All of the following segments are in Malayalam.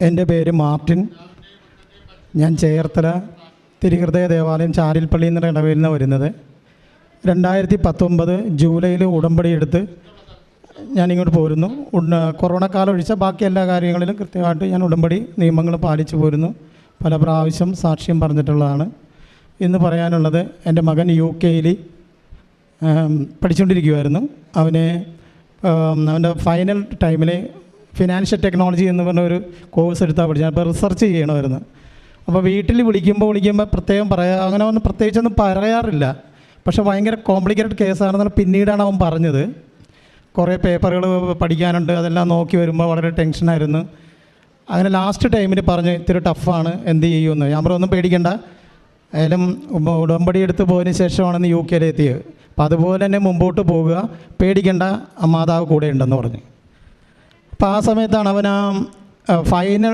എന്റെ പേര് മാർട്ടിൻ. ഞാൻ ചേർത്തല തിരുഹൃദയ ദേവാലയം ചാരിൽപ്പള്ളി എന്ന ഇടവയിൽ നിന്ന് വരുന്നത്. രണ്ടായിരത്തി പത്തൊമ്പത് ജൂലൈയിൽ ഉടമ്പടി എടുത്ത് ഞാനിങ്ങോട്ട് പോരുന്നു. കൊറോണ കാലം ഒഴിച്ച ബാക്കി എല്ലാ കാര്യങ്ങളിലും കൃത്യമായിട്ട് ഞാൻ ഉടമ്പടി നിയമങ്ങൾ പാലിച്ചു പോരുന്നു. പല പ്രാവശ്യം സാക്ഷ്യം പറഞ്ഞിട്ടുള്ളതാണ്. ഇന്ന് പറയാനുള്ളത് എന്റെ മകൻ യു കെയിൽ പഠിച്ചുകൊണ്ടിരിക്കുമായിരുന്നു അവനെ അവന്റെ ഫൈനൽ ടൈമിൽ ഫിനാൻഷ്യൽ ടെക്നോളജി എന്ന് പറഞ്ഞ ഒരു കോഴ്സ് എടുത്താൽ പഠിച്ചത്. അപ്പോൾ റിസർച്ച് ചെയ്യണമായിരുന്നു. അപ്പോൾ വീട്ടിൽ വിളിക്കുമ്പോൾ വിളിക്കുമ്പോൾ പ്രത്യേകം പറയാ അങ്ങനെ ഒന്നും പ്രത്യേകിച്ചൊന്നും പറയാറില്ല. പക്ഷെ ഭയങ്കര കോംപ്ലിക്കേറ്റഡ് കേസാണെന്നാണ് പിന്നീടാണ് അവൻ പറഞ്ഞത്. കുറേ പേപ്പറുകൾ പഠിക്കാനുണ്ട് അതെല്ലാം നോക്കി വരുമ്പോൾ വളരെ ടെൻഷനായിരുന്നു അങ്ങനെ ലാസ്റ്റ് ടൈമിൽ പറഞ്ഞു ഇത്തിരി ടഫാണ് എന്ത് ചെയ്യുമെന്ന്? ഞാൻ ഒന്നും പേടിക്കണ്ട. ഏലം ഉടമ്പടി എടുത്ത് പോയതിന് ശേഷമാണ് യു കെയിലെത്തിയത് അപ്പോൾ അപ്പം അതുപോലെ തന്നെ മുമ്പോട്ട് പോവുക. പേടിക്കേണ്ട മാതാവ് കൂടെ ഉണ്ടെന്ന് പറഞ്ഞു. അപ്പോൾ ആ സമയത്താണ് അവൻ ആ ഫൈനൽ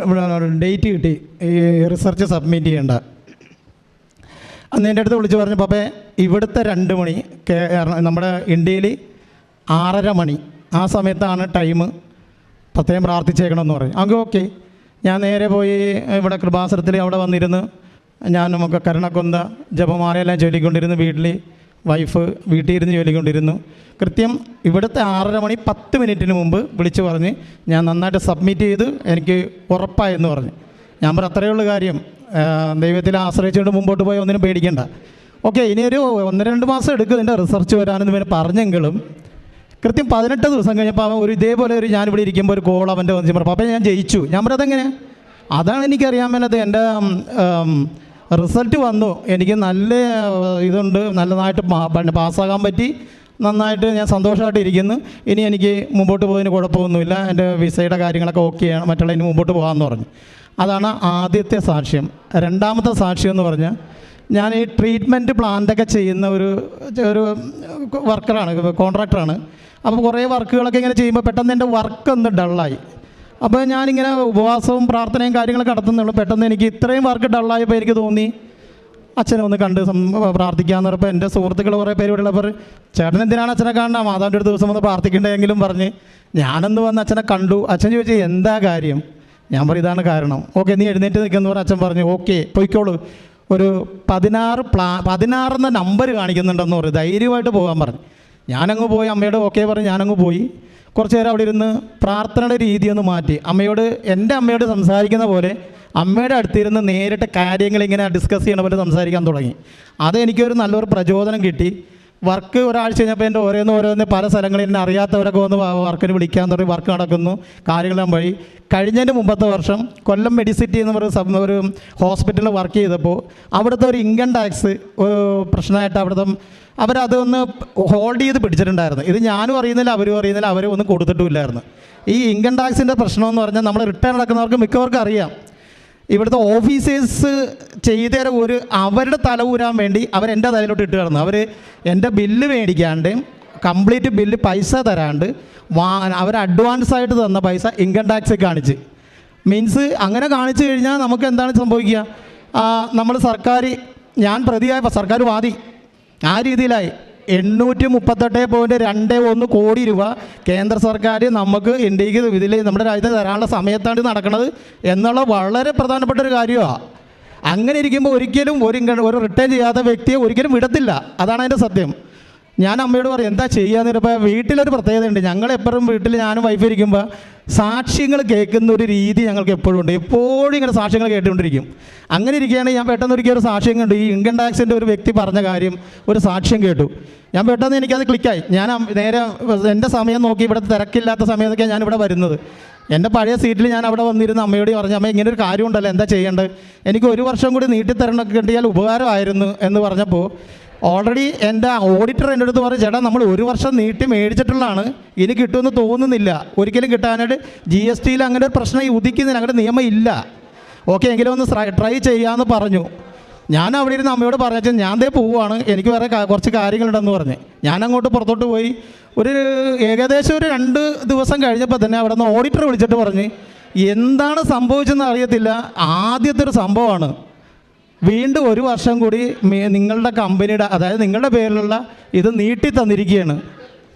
ഡേറ്റ് കിട്ടി. ഈ റിസർച്ച് സബ്മിറ്റ് ചെയ്യേണ്ട. അന്ന് എന്റെ അടുത്ത് വിളിച്ച് പറഞ്ഞു പപ്പേ ഇവിടുത്തെ രണ്ട് മണി നമ്മുടെ ഇന്ത്യയിൽ ആറര മണി. ആ സമയത്താണ് ടൈം പ്രത്യേകം പ്രാർത്ഥിച്ചേക്കണമെന്ന് പറയും അങ്ങ് ഓക്കെ ഞാൻ നേരെ പോയി ഇവിടെ കൃപാസനത്തിൽ അവിടെ വന്നിരുന്ന് ഞാൻ നമുക്ക് കരുണക്കൊന്ത ജപമാലയെല്ലാം ചൊല്ലിക്കൊണ്ടിരുന്ന് വീട്ടിൽ വൈഫ് വീട്ടിൽ ഇരുന്ന് ജോലിക്കൊണ്ടിരുന്നു കൃത്യം ഇവിടുത്തെ ആറര മണി പത്ത് മിനിറ്റിന് മുമ്പ് വിളിച്ചു പറഞ്ഞ് ഞാൻ നന്നായിട്ട് സബ്മിറ്റ് ചെയ്ത് എനിക്ക് ഉറപ്പായെന്ന് പറഞ്ഞു. ഞാൻ പറഞ്ഞു അത്രയേ ഉള്ളൂ കാര്യം. ദൈവത്തിൽ ആശ്രയിച്ചുകൊണ്ട് മുമ്പോട്ട് പോയി ഒന്നിനും പേടിക്കണ്ട. ഓക്കെ ഇനി ഒരു ഒന്ന് രണ്ട് മാസം എടുക്കും ഇതിന്റെ റിസർച്ച് വരാനെന്ന് പിന്നെ പറഞ്ഞെങ്കിലും കൃത്യം പതിനെട്ട് ദിവസം കഴിഞ്ഞപ്പോൾ അവൻ ഒരു ഇതേപോലെ ഒരു ഞാനിവിടെ ഇരിക്കുമ്പോൾ ഒരു കോൾ അവന്റെ വന്ന് പറഞ്ഞു അപ്പോൾ ഞാൻ ജയിച്ചു. ഞാൻ പറഞ്ഞത് എങ്ങനെയാണ് അതാണ് എനിക്കറിയാൻ മേലത് എന്റെ റിസൾട്ട് വന്നു. എനിക്ക് നല്ല ഇതുണ്ട്. നല്ലതായിട്ട് പാസ്സാകാൻ പറ്റി. നന്നായിട്ട് ഞാൻ സന്തോഷമായിട്ട് ഇരിക്കുന്നു. ഇനി എനിക്ക് മുമ്പോട്ട് പോകുന്നതിന് കുഴപ്പമൊന്നുമില്ല. എന്റെ വിസയുടെ കാര്യങ്ങളൊക്കെ ഓക്കെയാണ് മറ്റുള്ള ഇനി മുമ്പോട്ട് പോകാമെന്ന് പറഞ്ഞു. അതാണ് ആദ്യത്തെ സാക്ഷ്യം. രണ്ടാമത്തെ സാക്ഷ്യം എന്ന് പറഞ്ഞാൽ ഞാൻ ഈ ട്രീറ്റ്മെന്റ് പ്ലാന്റൊക്കെ ചെയ്യുന്ന ഒരു ഒരു വർക്കറാണ് കോൺട്രാക്ടറാണ് അപ്പോൾ കുറേ വർക്കുകളൊക്കെ ഇങ്ങനെ ചെയ്യുമ്പോൾ പെട്ടെന്ന് എന്റെ വർക്ക് ഒന്ന് ഡള്ളായി അപ്പോൾ ഞാനിങ്ങനെ ഉപവാസവും പ്രാർത്ഥനയും കാര്യങ്ങളൊക്കെ നടത്തുന്നുള്ളൂ. പെട്ടെന്ന് എനിക്ക് ഇത്രയും വർക്ക് ഡള്ളായപ്പോൾ എനിക്ക് തോന്നി അച്ഛനെ ഒന്ന് കണ്ട് പ്രാർത്ഥിക്കാമെന്ന് പറഞ്ഞപ്പോൾ എന്റെ സുഹൃത്തുക്കൾ കുറേ പേര് ഇവിടെ ഉള്ളവർ ചേട്ടൻ എന്തിനാണ് അച്ഛനെ കാണണം? മാതാവിന്റെ ഒരു ദിവസം ഒന്ന് പ്രാർത്ഥിക്കേണ്ടതെങ്കിലും പറഞ്ഞ് ഞാനൊന്ന് വന്ന് അച്ഛനെ കണ്ടു. അച്ഛൻ ചോദിച്ചു എന്താ കാര്യം? ഞാൻ പറയും ഇതാണ് കാരണം. ഓക്കെ നീ എഴുന്നേറ്റ് നിൽക്കുന്നു പറഞ്ഞ അച്ഛൻ പറഞ്ഞു ഓക്കെ പൊയ്ക്കോളൂ. ഒരു പതിനാറ് പ്ലാ പതിനാറെന്ന നമ്പർ കാണിക്കുന്നുണ്ടെന്ന് പറയും ധൈര്യമായിട്ട് പോകാൻ പറഞ്ഞു. ഞാനങ്ങ് പോയി അമ്മയോട് ഓക്കെ പറഞ്ഞ് ഞാനങ്ങ് പോയി. കുറച്ച് നേരം അവിടെ ഇരുന്ന് പ്രാർത്ഥനയുടെ രീതി ഒന്ന് മാറ്റി. അമ്മയോട് എന്റെ അമ്മയോട് സംസാരിക്കുന്ന പോലെ അമ്മയുടെ അടുത്തിരുന്ന് നേരിട്ട് കാര്യങ്ങൾ ഇങ്ങനെ ഡിസ്കസ് ചെയ്യണ പോലെ സംസാരിക്കാൻ തുടങ്ങി. അതെനിക്കൊരു നല്ലൊരു പ്രചോദനം കിട്ടി. വർക്ക് ഒരാഴ്ച കഴിഞ്ഞപ്പോൾ എന്റെ ഓരോന്ന് ഓരോന്ന് പല സ്ഥലങ്ങളിൽ എന്നെ അറിയാത്തവരൊക്കെ വന്ന് വർക്കിന് വിളിക്കാൻ തുടങ്ങി വർക്ക് നടക്കുന്നു കാര്യങ്ങളെല്ലാം വഴി കഴിഞ്ഞതിന്റെ മുമ്പത്തെ വർഷം കൊല്ലം മെഡിസിറ്റി എന്ന് പറയുന്ന ഒരു ഹോസ്പിറ്റലിൽ വർക്ക് ചെയ്തപ്പോൾ അവിടുത്തെ ഒരു ഇൻകം ടാക്സ് പ്രശ്നമായിട്ട് അവിടുത്തെ അവരതൊന്ന് ഹോൾഡ് ചെയ്ത് പിടിച്ചിട്ടുണ്ടായിരുന്നു. ഇത് ഞാനും അറിയുന്നില്ല അവരും അറിയുന്നില്ല അവരും ഒന്നും കൊടുത്തിട്ടുമില്ലായിരുന്നു. ഈ ഇൻകം ടാക്സിന്റെ പ്രശ്നമെന്ന് പറഞ്ഞാൽ നമ്മൾ റിട്ടേൺ നടക്കുന്നവർക്ക് മിക്കവർക്കും അറിയാം. ഇവിടുത്തെ ഓഫീസേഴ്സ് ചെയ്ത ഒരു അവരുടെ തല ഊരാൻ വേണ്ടി അവരെന്റെ തലയിലോട്ട് ഇട്ട് കിടന്നു. അവർ എന്റെ ബില്ല് മേടിക്കാണ്ട് കംപ്ലീറ്റ് ബില്ല് പൈസ തരാണ്ട് വാ അവർ അഡ്വാൻസ് ആയിട്ട് തന്ന പൈസ ഇൻകം ടാക്സ് കാണിച്ച്. മീൻസ് അങ്ങനെ കാണിച്ചു കഴിഞ്ഞാൽ നമുക്ക് എന്താണ് സംഭവിക്കുക? നമ്മൾ സർക്കാർ ഞാൻ പ്രതിയായ സർക്കാർ വാദി. ആ രീതിയിലായി. എണ്ണൂറ്റി മുപ്പത്തെട്ട് പോയിന്റ് രണ്ട് ഒന്ന് കോടി രൂപ കേന്ദ്ര സർക്കാർ നമുക്ക് ഇന്ത്യയ്ക്ക് ഇതിൽ നമ്മുടെ രാജ്യത്ത് തരാനുള്ള സമയത്താണ് നടക്കുന്നത് എന്നുള്ള വളരെ പ്രധാനപ്പെട്ട ഒരു കാര്യമാണ് അങ്ങനെ ഇരിക്കുമ്പോൾ ഒരിക്കലും ഒരു ഒരു റിട്ടേൺ ചെയ്യാത്ത വ്യക്തിയെ ഒരിക്കലും വിടത്തില്ല. അതാണ് അതിന്റെ സത്യം. ഞാൻ അമ്മയോട് പറയും എന്താ ചെയ്യാന്ന് പറയുമ്പോൾ വീട്ടിലൊരു പ്രത്യേകതയുണ്ട്. ഞങ്ങൾ എപ്പോഴും വീട്ടിൽ ഞാനും വൈഫ് ഇരിക്കുമ്പോൾ സാക്ഷ്യങ്ങൾ കേൾക്കുന്ന ഒരു രീതി ഞങ്ങൾക്ക് എപ്പോഴും ഉണ്ട്. എപ്പോഴും ഇങ്ങനെ സാക്ഷ്യങ്ങൾ കേട്ടുകൊണ്ടിരിക്കും. അങ്ങനെ ഇരിക്കുകയാണെങ്കിൽ ഞാൻ പെട്ടെന്ന് ഒരിക്കൽ ഒരു സാക്ഷ്യം കണ്ടു. ഈ ഇൻകം ടാക്സിന്റെ ഒരു വ്യക്തി പറഞ്ഞ കാര്യം ഒരു സാക്ഷ്യം കേട്ടു. ഞാൻ പെട്ടെന്ന് എനിക്കത് ക്ലിക്കായി ഞാൻ നേരെ എന്റെ സമയം നോക്കി ഇവിടെ തിരക്കില്ലാത്ത സമയത്തൊക്കെ ഞാൻ ഇവിടെ വരുന്നത്. എന്റെ പഴയ സീറ്റിൽ ഞാൻ അവിടെ വന്നിരുന്ന അമ്മയോട് പറഞ്ഞു അമ്മ ഇങ്ങനെ ഒരു കാര്യം എന്താ ചെയ്യേണ്ടത്? എനിക്ക് ഒരു വർഷം കൂടി നീട്ടിത്തരണമൊക്കെ കിട്ടിയാൽ ഉപകാരമായിരുന്നു എന്ന് പറഞ്ഞപ്പോൾ ഓൾറെഡി എന്റെ ഓഡിറ്റർ എന്റെ അടുത്ത് പറഞ്ഞു ചേട്ടാ നമ്മൾ ഒരു വർഷം നീട്ടി മേടിച്ചിട്ടുള്ളതാണ്. ഇനി കിട്ടുമെന്ന് തോന്നുന്നില്ല. ഒരിക്കലും കിട്ടാനായിട്ട് ജി എസ് ടിയിൽ അങ്ങനെ ഒരു പ്രശ്നം ഉദിക്കുന്നില്ല അങ്ങനെ നിയമം ഇല്ല. ഓക്കെ എങ്കിലും ഒന്ന് ട്രൈ ചെയ്യാമെന്ന് പറഞ്ഞു. ഞാൻ അവിടെ ഇരുന്ന് അമ്മയോട് പറഞ്ഞു ഞാൻ ദേ പോവുകയാണ് എനിക്ക് വേറെ കുറച്ച് കാര്യങ്ങളുണ്ടെന്ന് പറഞ്ഞ്. ഞാൻ അങ്ങോട്ട് പുറത്തോട്ട് പോയി. ഒരു ഏകദേശം ഒരു രണ്ട് ദിവസം കഴിഞ്ഞപ്പോൾ തന്നെ അവിടെ നിന്ന് ഓഡിറ്റർ വിളിച്ചിട്ട് പറഞ്ഞ് എന്താണ് സംഭവിച്ചതെന്ന് അറിയത്തില്ല. ആദ്യത്തെ ഒരു സംഭവമാണ്. വീണ്ടും ഒരു വർഷം കൂടി നിങ്ങളുടെ കമ്പനിയുടെ അതായത് നിങ്ങളുടെ പേരിലുള്ള ഇത് നീട്ടി തന്നിരിക്കുകയാണ്.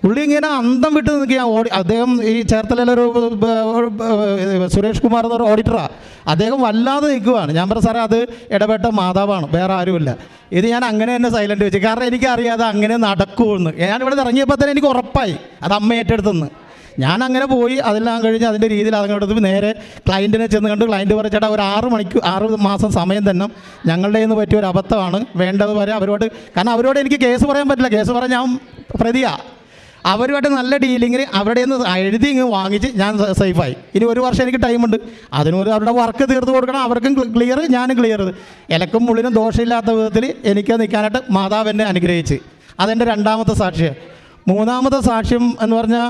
പുള്ളി ഇങ്ങനെ അന്തം വിട്ട് നിൽക്കുകയാണ്. ഓടി അദ്ദേഹം ഈ ചേർത്തലയിലൊരു സുരേഷ് കുമാർ എന്നൊരു ഓഡിറ്ററാണ് അദ്ദേഹം വല്ലാതെ നിൽക്കുവാണ്. ഞാൻ പറഞ്ഞ സാറേ അത് ഇടപെട്ട മാതാവാണ് വേറെ ആരുമില്ല. ഇത് ഞാൻ അങ്ങനെ തന്നെ സൈലന്റ് വെച്ചു. കാരണം എനിക്കറിയാതെ അങ്ങനെ നടക്കുമെന്ന്. ഞാൻ ഇവിടെ ഇറങ്ങിയപ്പോൾ തന്നെ എനിക്ക് ഉറപ്പായി. അത് അമ്മ ഏറ്റെടുത്തെന്ന്. ഞാൻ അങ്ങനെ പോയി അതെല്ലാം കഴിഞ്ഞ് അതിന്റെ രീതിയിൽ അതങ്ങോട്ട് നേരെ ക്ലയന്റിനെ ചെന്ന് കണ്ട് ക്ലയന്റ് പറഞ്ഞ ചേട്ടാ ഒരു ആറ് മണിക്ക് ആറ് മാസം സമയം തന്നെ ഞങ്ങളുടെ നിന്ന് പറ്റിയ ഒരു അബദ്ധമാണ്. വേണ്ടത് വരെ അവരോട് കാരണം അവരോട് എനിക്ക് കേസ് പറയാൻ പറ്റില്ല. കേസ് പറഞ്ഞാൽ ഞാൻ പ്രതിയാണ് അവരുമായിട്ട് നല്ല ഡീലിങ്ങിന് അവരുടെ നിന്ന് എഴുതി ഇങ്ങ് വാങ്ങിച്ച് ഞാൻ സേഫായി. ഇനി ഒരു വർഷം എനിക്ക് ടൈമുണ്ട്. അതിനൊരു അവരുടെ വർക്ക് തീർത്ത് കൊടുക്കണം. അവർക്കും ക്ലിയർ ഞാനും ക്ലിയർ ഇലക്കും മുള്ളിനും ദോഷമില്ലാത്ത വിധത്തിൽ എനിക്ക് നിൽക്കാനായിട്ട് മാതാവ് എന്നെ അനുഗ്രഹിച്ച്. അതെന്റെ രണ്ടാമത്തെ സാക്ഷ്യം. മൂന്നാമത്തെ സാക്ഷ്യം എന്ന് പറഞ്ഞാൽ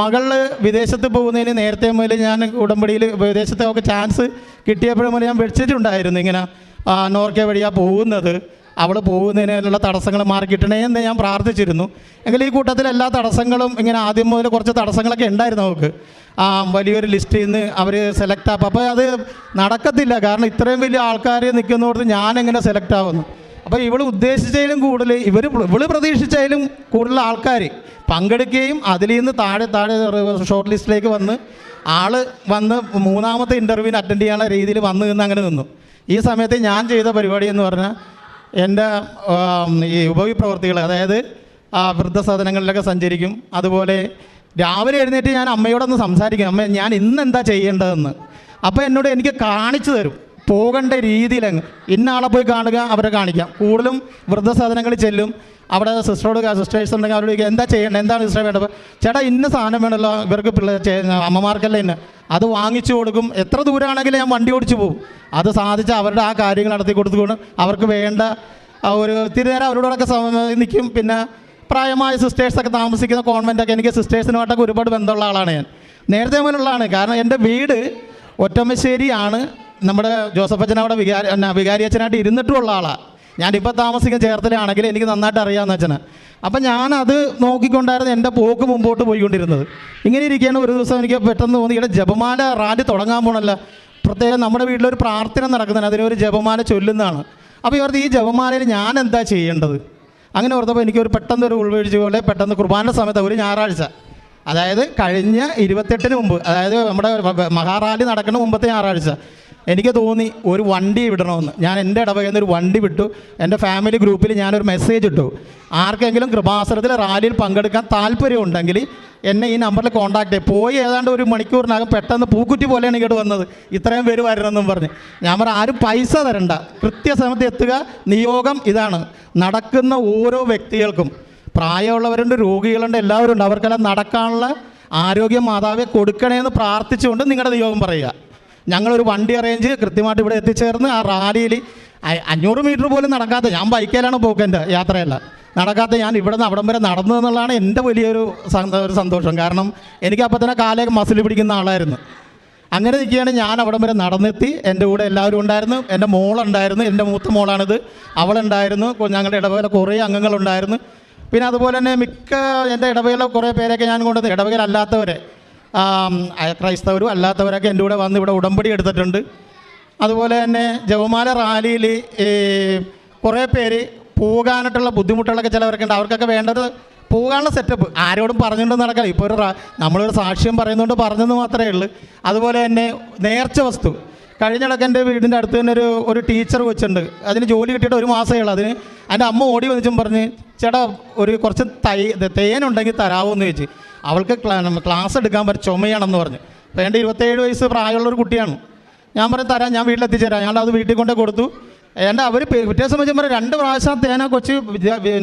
മകൾ വിദേശത്ത് പോകുന്നതിന് നേരത്തെ മുതൽ ഞാൻ ഉടമ്പടിയിൽ വിദേശത്തൊക്കെ ചാൻസ് കിട്ടിയപ്പോഴും മുതൽ ഞാൻ വെച്ചിട്ടുണ്ടായിരുന്നു ഇങ്ങനെ നോർക്കെ വഴിയാണ് പോകുന്നത്. അവൾ പോകുന്നതിനുള്ള തടസ്സങ്ങൾ മാറി കിട്ടണേ എന്ന് ഞാൻ പ്രാർത്ഥിച്ചിരുന്നു. എങ്കിൽ ഈ കൂട്ടത്തിൽ എല്ലാ തടസ്സങ്ങളും ഇങ്ങനെ ആദ്യം മുതൽ കുറച്ച് തടസ്സങ്ങളൊക്കെ ഉണ്ടായിരുന്നു നമുക്ക് ആ വലിയൊരു ലിസ്റ്റിൽ നിന്ന് അവർ സെലക്ട് ആപ്പ് അപ്പോൾ അത് നടക്കത്തില്ല. കാരണം ഇത്രയും വലിയ ആൾക്കാർ ഞാൻ എങ്ങനെ സെലക്ട് ആവുന്നു? അപ്പോൾ ഇവൾ ഉദ്ദേശിച്ചതിലും കൂടുതൽ ഇവർ ഇവൾ പ്രതീക്ഷിച്ചതിലും കൂടുതൽ ആൾക്കാർ പങ്കെടുക്കുകയും അതിൽ നിന്ന് താഴെ താഴെ ഷോർട്ട് ലിസ്റ്റിലേക്ക് വന്ന് ആൾ വന്ന് മൂന്നാമത്തെ ഇന്റർവ്യൂവിന് അറ്റൻഡ് ചെയ്യാനുള്ള രീതിയിൽ വന്നു നിന്ന് അങ്ങനെ നിന്നു. ഈ സമയത്ത് ഞാൻ ചെയ്ത പരിപാടി എന്ന് പറഞ്ഞാൽ എന്റെ ഈ ഉപവിപ്രവർത്തികൾ അതായത് വൃദ്ധസദനങ്ങളിലൊക്കെ സഞ്ചരിക്കും. അതുപോലെ രാവിലെ എഴുന്നേറ്റ് ഞാൻ അമ്മയോടൊന്ന് സംസാരിക്കും. അമ്മ ഞാൻ ഇന്ന് എന്താ ചെയ്യേണ്ടതെന്ന്. അപ്പോൾ എന്നോട് എനിക്ക് കാണിച്ചു തരും. പോകേണ്ട രീതിയിലങ്ങ് ഇന്ന പോയി കാണുക അവരെ കാണിക്കാം. കൂടുതലും വൃദ്ധസാധനങ്ങളിൽ ചെല്ലും. അവിടെ സിസ്റ്ററോട് സിസ്റ്റേഴ്സ് ഉണ്ടെങ്കിൽ അവരോട് എന്താ ചെയ്യേണ്ടത്? എന്താണ് സിസ്റ്റർ വേണ്ടത്? ചേട്ടാ ഇന്ന സാധനം വേണമല്ലോ ഇവർക്ക് പിള്ളേർ അമ്മമാർക്കല്ലേ ഇന്ന്. അത് വാങ്ങിച്ചു കൊടുക്കും. എത്ര ദൂരമാണെങ്കിലും ഞാൻ വണ്ടി ഓടിച്ചു പോകും. അത് സാധിച്ച് അവരുടെ ആ കാര്യങ്ങൾ നടത്തി കൊടുത്തുകൊണ്ട് അവർക്ക് വേണ്ട ഒരു ഇത്തിരി നേരം അവരോടൊക്കെ നിൽക്കും. പിന്നെ പ്രായമായ സിസ്റ്റേഴ്സൊക്കെ താമസിക്കുന്ന കോൺവെന്റൊക്കെ എനിക്ക് സിസ്റ്റേഴ്സിനുമായിട്ടൊക്കെ ഒരുപാട് ബന്ധമുള്ള ആളാണ് ഞാൻ. നേരത്തെ മുതലുള്ളതാണ്. കാരണം എന്റെ വീട് ഒറ്റമശ്ശേരിയാണ്. നമ്മുടെ ജോസഫ് അച്ഛൻ അവിടെ വികാരി വികാരി അച്ഛനായിട്ട് ഇരുന്നിട്ടുള്ള ആളാണ് ഞാനിപ്പോൾ താമസിക്കുന്ന ചേർത്തലാണെങ്കിൽ എനിക്ക് നന്നായിട്ട് അറിയാമെന്ന് അച്ഛന്. അപ്പം ഞാനത് നോക്കിക്കൊണ്ടായിരുന്നു എന്റെ പോക്ക് മുമ്പോട്ട് പോയിക്കൊണ്ടിരുന്നത്. ഇങ്ങനെ ഇരിക്കുകയാണ് ഒരു ദിവസം എനിക്ക് പെട്ടെന്ന് തോന്നി ഇവിടെ ജപമാല റാലി തുടങ്ങാൻ പോകണമല്ല പ്രത്യേകം നമ്മുടെ വീട്ടിലൊരു പ്രാർത്ഥന നടക്കുന്നതാണ് അതിനൊരു ജപമാല ചൊല്ലുന്നതാണ്. അപ്പോൾ ഇവർക്ക് ഈ ജപമാലയിൽ ഞാൻ എന്താ ചെയ്യേണ്ടത്? അങ്ങനെ ഓർത്തപ്പോൾ എനിക്കൊരു പെട്ടെന്ന് ഒരു ഉൾവീഴ്ച പോലെ പെട്ടെന്ന് കുർബാന സമയത്ത് ഒരു ഞായറാഴ്ച. അതായത് കഴിഞ്ഞ ഇരുപത്തെട്ടിന് മുമ്പ് അതായത് നമ്മുടെ മഹാറാലി നടക്കുന്ന മുമ്പത്തെ ഞായറാഴ്ച. എനിക്ക് തോന്നി ഒരു വണ്ടി വിടണമെന്ന്. ഞാൻ എന്റെ ഇടവകയിൽ നിന്ന് ഒരു വണ്ടി വിട്ടു. എന്റെ ഫാമിലി ഗ്രൂപ്പിൽ ഞാനൊരു മെസ്സേജ് ഇട്ടു. ആർക്കെങ്കിലും കൃപാസനത്തിൽ റാലിയിൽ പങ്കെടുക്കാൻ താല്പര്യമുണ്ടെങ്കിൽ എന്നെ ഈ നമ്പറിൽ കോൺടാക്ട് ചെയ്യും. പോയി ഏതാണ്ട് ഒരു മണിക്കൂറിനകം പെട്ടെന്ന് പൂക്കുറ്റി പോലെയാണ് ഇങ്ങോട്ട് വന്നത്. ഇത്രയും പേര് വരണമെന്നും പറഞ്ഞ്. ഞാൻ പറഞ്ഞ ആരും പൈസ തരണ്ട. കൃത്യസമയത്ത് എത്തുക. നിയോഗം ഇതാണ്. നടക്കുന്ന ഓരോ വ്യക്തികൾക്കും. പ്രായമുള്ളവരുണ്ട് രോഗികളുണ്ട് എല്ലാവരും ഉണ്ട് അവർക്കെല്ലാം നടക്കാനുള്ള ആരോഗ്യം മാതാവെ കൊടുക്കണേന്ന് പ്രാർത്ഥിച്ചുകൊണ്ട് നിങ്ങളുടെ നിയോഗം പറയുക. ഞങ്ങളൊരു വണ്ടി അറേഞ്ച് കൃത്യമായിട്ട് ഇവിടെ എത്തിച്ചേർന്ന് ആ റാലിയിൽ അഞ്ഞൂറ് മീറ്റർ പോലും നടക്കാത്ത ഞാൻ ബൈക്കിലാണ് പോക്കെന്റെ യാത്രയല്ല. നടക്കാത്ത ഞാൻ ഇവിടെ നിന്ന് അവിടം വരെ നടന്നു എന്നുള്ളതാണ് എന്റെ വലിയൊരു ഒരു സന്തോഷം. കാരണം എനിക്ക് അപ്പം തന്നെ കാലേ മസിൽ പിടിക്കുന്ന ആളായിരുന്നു. അങ്ങനെ നിൽക്കുകയാണ് ഞാൻ അവിടം വരെ നടന്നെത്തി. എന്റെ കൂടെ എല്ലാവരും ഉണ്ടായിരുന്നു. എന്റെ മോളുണ്ടായിരുന്നു. എന്റെ മൂത്ത മോളാണിത്. അവളുണ്ടായിരുന്നു. ഞങ്ങളുടെ ഇടവേള കുറേ അംഗങ്ങളുണ്ടായിരുന്നു. പിന്നെ അതുപോലെ തന്നെ മിക്ക എന്റെ ഇടവേള കുറേ പേരൊക്കെ ഞാൻ കൊണ്ടുവന്ന് ഇടവേള അയ- ക്രൈസ്തവരും അല്ലാത്തവരൊക്കെ എന്റെ കൂടെ വന്ന് ഇവിടെ ഉടമ്പടി എടുത്തിട്ടുണ്ട്. അതുപോലെ തന്നെ ജവമാല റാലിയിൽ കുറേ പേര് പോകാനായിട്ടുള്ള ബുദ്ധിമുട്ടുകളൊക്കെ ചിലവരൊക്കെ ഉണ്ട്. അവർക്കൊക്കെ വേണ്ടത് പോകാനുള്ള സെറ്റപ്പ് ആരോടും പറഞ്ഞുകൊണ്ട് നടക്കില്ല. ഇപ്പോൾ ഒരു നമ്മളൊരു സാക്ഷ്യം പറയുന്നതുകൊണ്ട് പറഞ്ഞെന്ന് മാത്രമേ ഉള്ളൂ. അതുപോലെ തന്നെ നേർച്ച വസ്തു. കഴിഞ്ഞിടക്ക് എന്റെ വീടിന്റെ അടുത്ത് തന്നെ ഒരു ഒരു ടീച്ചർ വെച്ചിട്ടുണ്ട്. അതിന് ജോലി കിട്ടിയിട്ട് ഒരു മാസമേ ഉള്ളൂ. അതിന് എന്റെ അമ്മ ഓടി വന്നിച്ചും പറഞ്ഞ് ചേട്ടാ ഒരു കുറച്ച് തൈ തേനുണ്ടെങ്കിൽ തരാമോ എന്ന് ചോദിച്ചു. അവൾക്ക് ക്ലാസ് എടുക്കാൻ പറ്റും ചുമയാണെന്ന് പറഞ്ഞു. അപ്പോൾ എന്റെ ഇരുപത്തേഴ് വയസ്സ് പ്രായമുള്ള ഒരു കുട്ടിയാണ്. ഞാൻ പറഞ്ഞു തരാം ഞാൻ വീട്ടിലെത്തിച്ചേരാം. ഞാൻ അത് വീട്ടിൽ കൊണ്ടേ കൊടുത്തു. എന്റെ അവർ പിറ്റേ സംബന്ധിച്ച് പറഞ്ഞാൽ രണ്ട് പ്രാവശ്യം തേന കൊച്ച്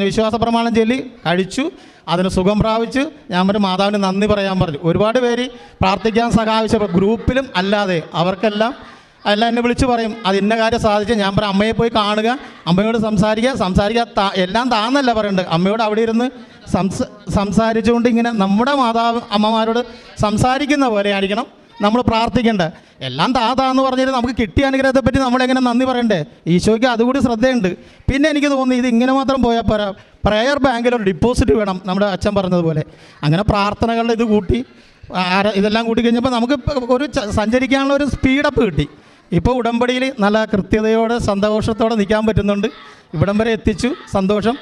വിശ്വാസ പ്രമാണം ചൊല്ലി കഴിച്ചു അതിന് സുഖം പ്രാപിച്ചു. ഞാൻ പറഞ്ഞു മാതാവിന് നന്ദി പറയാൻ പറഞ്ഞു. ഒരുപാട് പേര് പ്രാർത്ഥിക്കാൻ സഹായിച്ചപ്പോൾ ഗ്രൂപ്പിലും അല്ലാതെ അവർക്കെല്ലാം എല്ലാം എന്നെ വിളിച്ച് പറയും അത് ഇന്ന കാര്യം സാധിച്ച്. ഞാൻ പറയും അമ്മയെ പോയി കാണുക അമ്മയോട് സംസാരിക്കുക സംസാരിക്കുക എല്ലാം താന്നല്ല പറയുന്നുണ്ട് അമ്മയോട് അവിടെ ഇരുന്ന് സംസ സംസാരിച്ചുകൊണ്ട് ഇങ്ങനെ നമ്മുടെ മാതാ അമ്മമാരോട് സംസാരിക്കുന്ന പോലെ ആയിരിക്കണം നമ്മൾ പ്രാർത്ഥിക്കേണ്ടത്. എല്ലാം താ താ എന്ന് പറഞ്ഞാൽ നമുക്ക് കിട്ടിയ അനുഗ്രഹത്തെ പറ്റി നമ്മളെങ്ങനെ നന്ദി പറയണ്ടേ? ഈശോയ്ക്ക് അതുകൂടി ശ്രദ്ധയുണ്ട്. പിന്നെ എനിക്ക് തോന്നുന്നു ഇത് ഇങ്ങനെ മാത്രം പോയാൽ പോരാ. പ്രേയർ ബാങ്കിൽ ഒരു ഡിപ്പോസിറ്റ് വേണം നമ്മുടെ അച്ഛൻ പറഞ്ഞതുപോലെ. അങ്ങനെ പ്രാർത്ഥനകളുടെ ഇത് കൂട്ടി ഇതെല്ലാം കൂട്ടി കഴിഞ്ഞപ്പോൾ നമുക്ക് ഒരു സഞ്ചരിക്കാനുള്ള ഒരു സ്പീഡപ്പ് കിട്ടി. ഇപ്പോൾ ഉടമ്പടിയിൽ നല്ല കൃത്യതയോടെ സന്തോഷത്തോടെ നിൽക്കാൻ പറ്റുന്നുണ്ട്. ഇവിടം വരെ എത്തിച്ചു. സന്തോഷം.